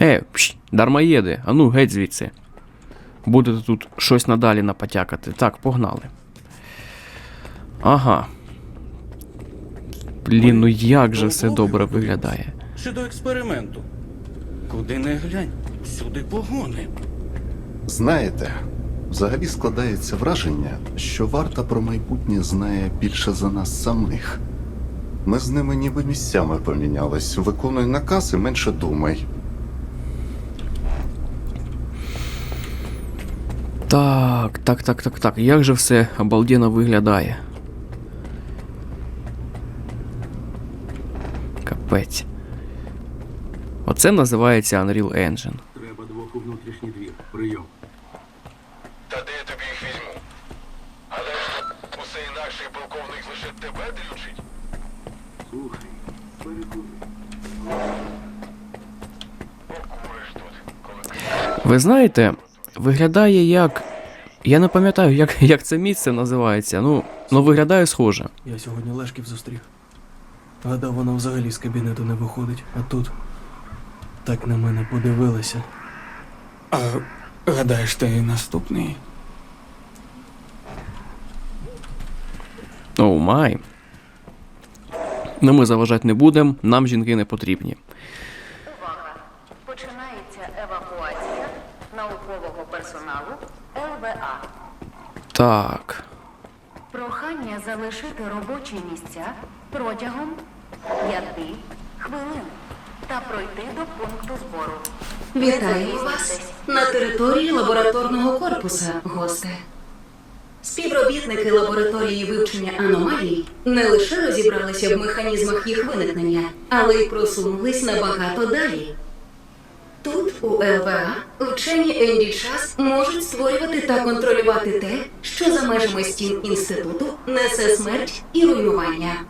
Е, пш, дармоєди, а ну геть звідси. Будете тут щось надалі напотякати. Так, погнали. Ага. Блін, ну як же все добре виглядає. Чи до експерименту? Куди не глянь, всюди погони. Знаєте, взагалі складається враження, що варта про майбутнє знає більше за нас самих. Ми з ними ніби місцями помінялись. Виконуй наказ і менше думай. Так, так, так, так, так. Як же все обалденно виглядає. Капець. Оце називається Unreal Engine. Треба двох у внутрішній двір. Прийом. Та де я тобі їх візьму? Гадаєш, усе інакше полковник лише тебе дрючить? Слухай, перекури. Покуриш тут, коли Ви знаєте, виглядає як. Я не пам'ятаю, як, як це місце називається. Ну, ну виглядає схоже. Я сьогодні Лешків зустрів. Гадав, вона взагалі з кабінету не виходить, а тут так на мене подивилася. А гадаєш, ти наступний? Оу май. Ну ми заважати не будемо, нам жінки не потрібні. Увага! Починається евакуація наукового персоналу ЛВА. Так. Прохання залишити робочі місця протягом 5 хвилин та пройти до пункту збору. Вітаю вас на території лабораторного корпуса, госте. Співробітники лабораторії вивчення аномалій не лише розібралися в механізмах їх виникнення, але й просунулись набагато далі. Тут, у ЛВА, вчені Енді Час можуть створювати та контролювати те, що за межами стін інституту несе смерть і руйнування.